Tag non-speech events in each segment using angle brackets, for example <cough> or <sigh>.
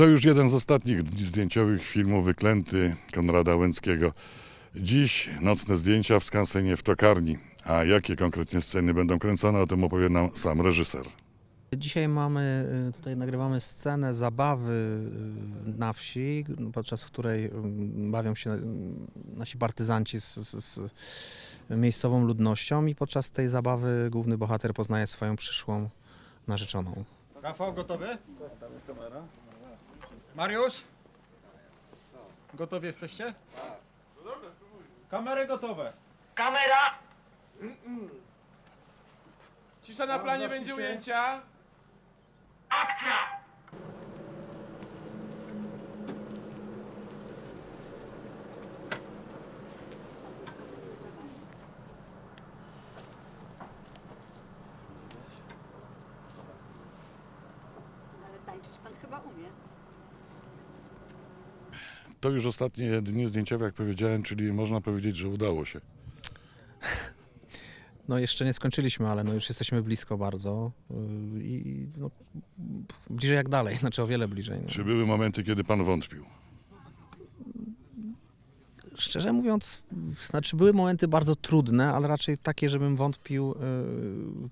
To już jeden z ostatnich dni zdjęciowych filmu Wyklęty Konrada Łęckiego. Dziś nocne zdjęcia w skansenie w Tokarni. A jakie konkretnie sceny będą kręcone, o tym opowie nam sam reżyser. Dzisiaj mamy, y, tutaj nagrywamy scenę zabawy y, na wsi, podczas której y, bawią się y, nasi partyzanci z, z, z miejscową ludnością i podczas tej zabawy główny bohater poznaje swoją przyszłą narzeczoną. Rafał, gotowy? Mariusz? Gotowi jesteście? Kamery gotowe. Kamera! Cisza na planie będzie ujęcia. Akcja! Ale tańczyć pan chyba umie. To już ostatnie dni zdjęciowe, jak powiedziałem, czyli można powiedzieć, że udało się. <laughs> No jeszcze nie skończyliśmy, ale no już jesteśmy blisko bardzo y, i no, bliżej jak dalej, <laughs> znaczy o wiele bliżej. No. Czy były momenty, kiedy pan wątpił? Szczerze mówiąc, znaczy były momenty bardzo trudne, ale raczej takie, żebym wątpił, y,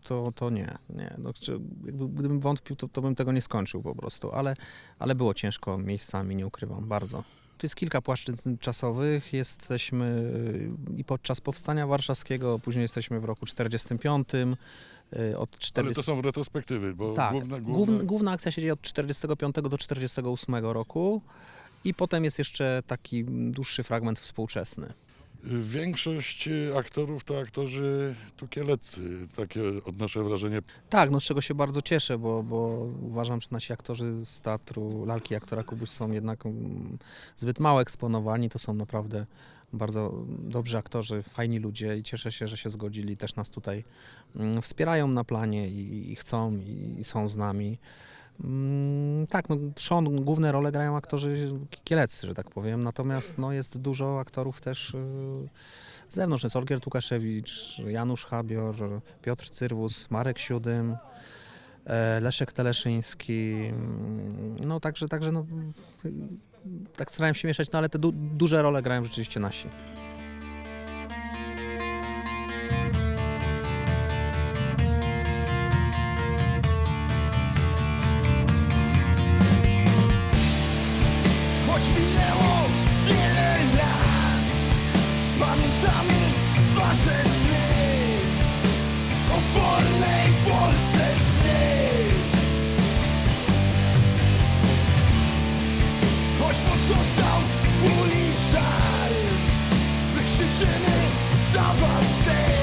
to, to nie. nie. No, czy jakby, gdybym wątpił, to, to bym tego nie skończył po prostu, ale, ale było ciężko miejscami, nie ukrywam, bardzo. Tu jest kilka płaszczyzn czasowych. Jesteśmy y, i podczas powstania warszawskiego, później jesteśmy w roku 45. y, Od 40... Ale to są retrospektywy, bo Tak, główna, główna... główna... Główna, akcja się dzieje od 45 do 48 roku i potem jest jeszcze taki dłuższy fragment współczesny. Większość y, aktorów to aktorzy tukieleccy. Takie odnoszę wrażenie. Tak, no z czego się bardzo cieszę, bo, bo uważam, że nasi aktorzy z teatru Lalki aktora Kubuś są jednak mm, zbyt mało eksponowani. To są naprawdę bardzo dobrzy aktorzy, fajni ludzie i cieszę się, że się zgodzili. Też nas tutaj mm, wspierają na planie i, i chcą i, i są z nami. Mm, Tak, no trzon, główne role grają aktorzy kieleccy, że tak powiem, natomiast no, jest dużo aktorów też y, z zewnątrz. Jest Olgier Tukaszewicz, Janusz Habior, Piotr Cyrwus, Marek Siódym, e, Leszek Teleszyński. mm, No także, także no, tak starałem się mieszać, no ale te du duże role grają rzeczywiście nasi. Choć pozostał ból i żal. Wykrzyczymy was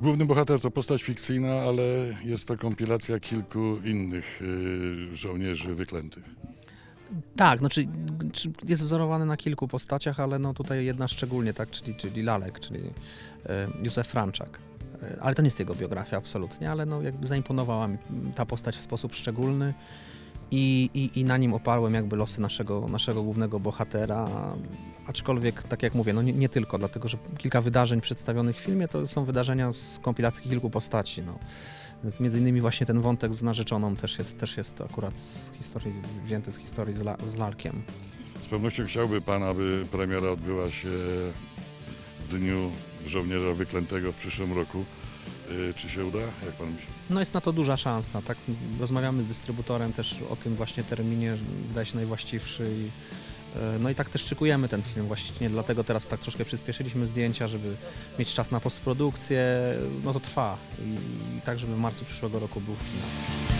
Główny bohater to postać fikcyjna, ale jest to kompilacja kilku innych y, żołnierzy wyklętych. Tak, znaczy czy jest wzorowany na kilku postaciach, ale no tutaj jedna szczególnie, tak, czyli, czyli Lalek, czyli e, Józef Franczak. E, Ale to nie jest jego biografia absolutnie, ale no jakby zaimponowała mi ta postać w sposób szczególny i, i, i na nim oparłem jakby losy naszego, naszego głównego bohatera. Aczkolwiek, tak jak mówię, no nie, nie tylko, dlatego że kilka wydarzeń przedstawionych w filmie to są wydarzenia z kompilacji kilku postaci. No. Między innymi właśnie ten wątek z narzeczoną też jest, też jest akurat z historii, wzięty z historii z, la, z Lalkiem. Z pewnością chciałby pan, aby premiera odbyła się w dniu żołnierza wyklętego w przyszłym roku. Y, Czy się uda? Jak pan myśli? No jest na to duża szansa, tak? Rozmawiamy z dystrybutorem też o tym właśnie terminie, wydaje się najwłaściwszy i no i tak też szykujemy ten film. Właśnie, dlatego teraz tak troszkę przyspieszyliśmy zdjęcia, żeby mieć czas na postprodukcję, no to trwa. I tak, żeby w marcu przyszłego roku był w kinach.